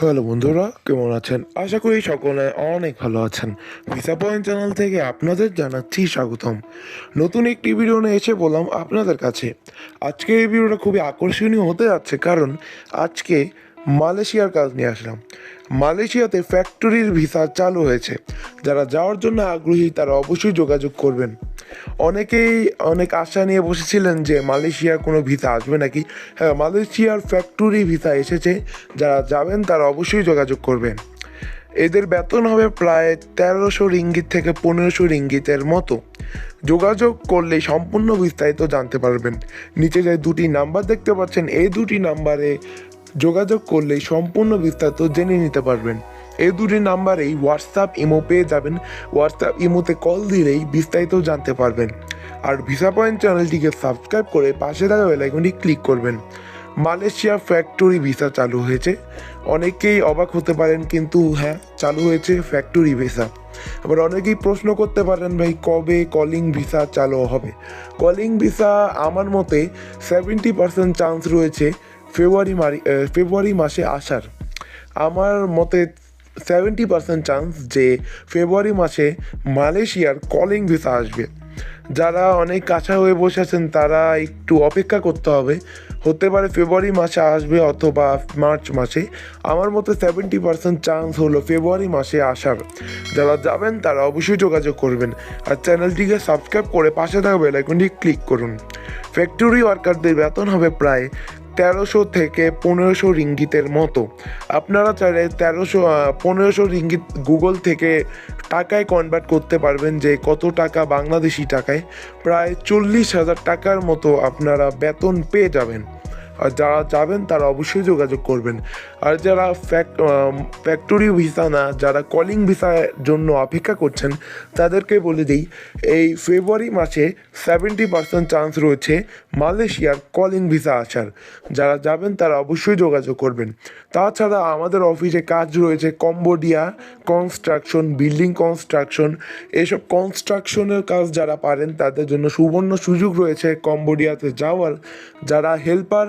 Hello বন্ধুরা, কেমন আছেন? আশা করি সকলে অনেক ভালো আছেন। ভিসা পয়েন্ট চ্যানেল থেকে আপনাদের জানাচ্ছি স্বাগতম। নতুন একটি ভিডিও নিয়ে এসে বললাম আপনাদের কাছে। আজকে এই ভিডিওটা খুবই আকর্ষণীয় হতে যাচ্ছে কারণ আজকে মালয়েশিয়ার কাজ নিয়ে আসলাম। মালয়েশিয়াতে ফ্যাক্টরির ভিসা চালু হয়েছে। যারা যাওয়ার জন্য আগ্রহী তারা অবশ্যই যোগাযোগ করবেন। অনেকেই অনেক আশা নিয়ে বসেছিলেন যে মালয়েশিয়ার কোনো ভিসা আসবে নাকি। হ্যাঁ মালয়েশিয়ার ফ্যাক্টরি ভিসা এসেছে। যারা যাবেন তারা অবশ্যই যোগাযোগ করবেন। এদের বেতন হবে প্রায় তেরোশো রিঙ্গিত থেকে পনেরোশো রিঙ্গিতের মতো। যোগাযোগ করলে সম্পূর্ণ বিস্তারিত জানতে পারবেন। নিচে যে দুটি নাম্বার দেখতে পাচ্ছেন, এই দুটি নাম্বারে যোগাযোগ করলেই সম্পূর্ণ বিস্তারিত জেনে নিতে পারবেন। এই দুটি নাম্বারেই হোয়াটসঅ্যাপ ইমো পেয়ে যাবেন। হোয়াটসঅ্যাপ ইমোতে কল দিলেই বিস্তারিত জানতে পারবেন। আর ভিসা পয়েন্ট চ্যানেলটিকে সাবস্ক্রাইব করে পাশে থাকা বেলাইকনটি ক্লিক করবেন। মালয়েশিয়া ফ্যাক্টরি ভিসা চালু হয়েছে। অনেকেই অবাক হতে পারেন, কিন্তু হ্যাঁ চালু হয়েছে ফ্যাক্টরি ভিসা আবার অনেকেই প্রশ্ন করতে পারেন, ভাই, কবে কলিং ভিসা চালু হবে? কলিং ভিসা আমার মতে সেভেন্টি পার্সেন্ট চান্স রয়েছে ফেব্রুয়ারি মারি ফেব্রুয়ারি মাসে আসার। আমার মতে সেভেন্টি পার্সেন্ট চান্স যে ফেব্রুয়ারি মাসে মালয়েশিয়ার কলিং ভিসা আসবে। যারা অনেক কাছা হয়ে বসে আছেন, তারা একটু অপেক্ষা করতে হবে। হতে পারে ফেব্রুয়ারি মাসে আসবে অথবা মার্চ মাসে। আমার মতে সেভেন্টি পার্সেন্ট চান্স হলো ফেব্রুয়ারি মাসে আসার। যারা যাবেন, তারা অবশ্যই যোগাযোগ করবেন। আর চ্যানেলটিকে সাবস্ক্রাইব করে পাশে থাকা বেলাইকনটি ক্লিক করুন। ফ্যাক্টরি ওয়ার্কারদের বেতন হবে প্রায় তেরোশো থেকে পনেরোশো রিঙ্গিতের মতো। আপনারা চাইলে তেরোশো পনেরোশো রিঙ্গিত গুগল থেকে টাকায় কনভার্ট করতে পারবেন যে কত টাকা বাংলাদেশি টাকায়। প্রায় চল্লিশ হাজার টাকার মতো আপনারা বেতন পেয়ে যাবেন। আর যারা যাবেন, তারা অবশ্যই যোগাযোগ করবেন। আর যারা ফ্যাক্টরি ভিসা না, যারা কলিং ভিসার জন্য অপেক্ষা করছেন, তাদেরকে বলে দিই, এই ফেব্রুয়ারি মাসে সেভেন্টি পার্সেন্ট চান্স রয়েছে মালয়েশিয়ার কলিং ভিসা আসার। যারা যাবেন, তারা অবশ্যই যোগাযোগ করবেন। তাছাড়া আমাদের অফিসে কাজ রয়েছে কম্বোডিয়া কনস্ট্রাকশন বিল্ডিং কনস্ট্রাকশন এসব কনস্ট্রাকশনের কাজ যারা পারেন, তাদের জন্য সুবর্ণ সুযোগ রয়েছে কম্বোডিয়াতে যাওয়ার। যারা হেল্পার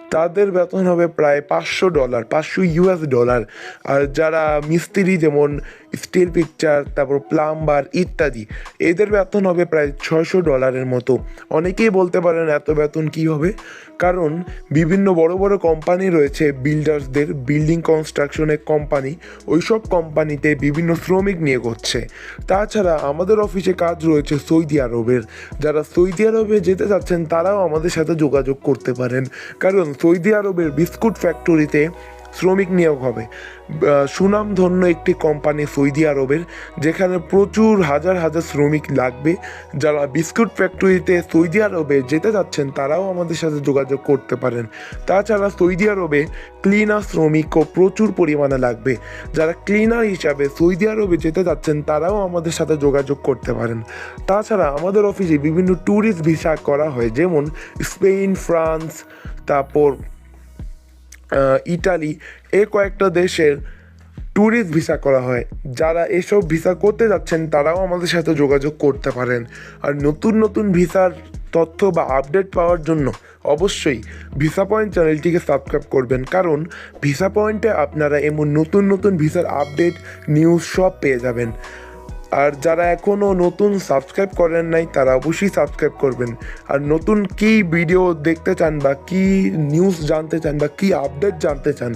তাদের বেতন হবে প্রায় পাঁচশো ডলার, পাঁচশো ইউএস ডলার আর যারা মিস্ত্রি যেমন স্টিল পিকচার তারপর প্লাম্বার ইত্যাদি, এদের বেতন হবে প্রায় ছয়শো ডলারের মতো। অনেকেই বলতে পারেন এত বেতন কী হবে? কারণ বিভিন্ন বড় বড় কোম্পানি রয়েছে বিল্ডার্সদের বিল্ডিং কনস্ট্রাকশনের কোম্পানি ওইসব কোম্পানিতে বিভিন্ন শ্রমিক নিয়ে করছে তাছাড়া আমাদের অফিসে কাজ রয়েছে সৌদি আরবের। যারা সৌদি আরবে যেতে চাচ্ছেন, তারাও আমাদের সাথে যোগাযোগ করতে পারেন। কারণ সৌদি আরবের বিস্কুট ফ্যাক্টরিতে শ্রমিক নিয়োগ হবে। সুনামধন্য একটি কোম্পানি সৌদি আরবের, যেখানে প্রচুর হাজার হাজার শ্রমিক লাগবে। যারা বিস্কুট ফ্যাক্টরিতে সৌদি আরবে যেতে যাচ্ছেন, তারাও আমাদের সাথে যোগাযোগ করতে পারেন। তাছাড়া সৌদি আরবে ক্লিনার শ্রমিকও প্রচুর পরিমাণে লাগবে। যারা ক্লিনার হিসাবে সৌদি আরবে যেতে যাচ্ছেন, তারাও আমাদের সাথে যোগাযোগ করতে পারেন। তাছাড়া আমাদের অফিসে বিভিন্ন ট্যুরিস্ট ভিসা করা হয়, যেমন স্পেন, ফ্রান্স, তারপর ইটালি, এ কয়েকটা দেশের ট্যুরিস্ট ভিসা করা হয়। যারা এসব ভিসা করতে যাচ্ছেন, তারাও আমাদের সাথে যোগাযোগ করতে পারেন। আর নতুন নতুন ভিসার তথ্য বা আপডেট পাওয়ার জন্য অবশ্যই ভিসা পয়েন্ট চ্যানেলটিকে সাবস্ক্রাইব করবেন। কারণ ভিসা পয়েন্টে আপনারা এমন নতুন নতুন ভিসার আপডেট নিউজ সব পেয়ে যাবেন। আর যারা এখনও নতুন সাবস্ক্রাইব করেন নাই, তারা অবশ্যই সাবস্ক্রাইব করবেন। আর নতুন কি ভিডিও দেখতে চান বা কি নিউজ জানতে চান বা কি আপডেট জানতে চান,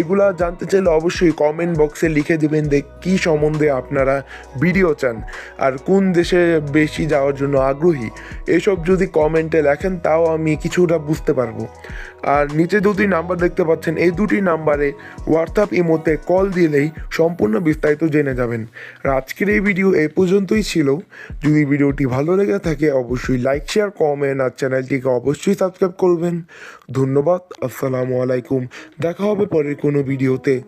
এগুলা জানতে চাইলে অবশ্যই কমেন্ট বক্সে লিখে দেবেন যে কী সম্বন্ধে আপনারা ভিডিও চান আর কোন দেশে বেশি যাওয়ার জন্য আগ্রহী। এসব যদি কমেন্টে লেখেন, তাও আমি কিছুটা বুঝতে পারব। আর নিচে দুটি নাম্বার দেখতে পাচ্ছেন, এই দুটি নাম্বারে হোয়াটসঅ্যাপ ইমোতে কল দিলেই সম্পূর্ণ বিস্তারিত জেনে যাবেন। আর আজকের এই ভিডিও এই পর্যন্তই ছিল। যদি ভিডিওটি ভালো লেগে থাকে, অবশ্যই লাইক শেয়ার কমেন্ট আর চ্যানেলটিকে অবশ্যই সাবস্ক্রাইব করবেন। ধন্যবাদ, আসসালামু আলাইকুম। দেখা হবে পরের কোনো ভিডিওতে।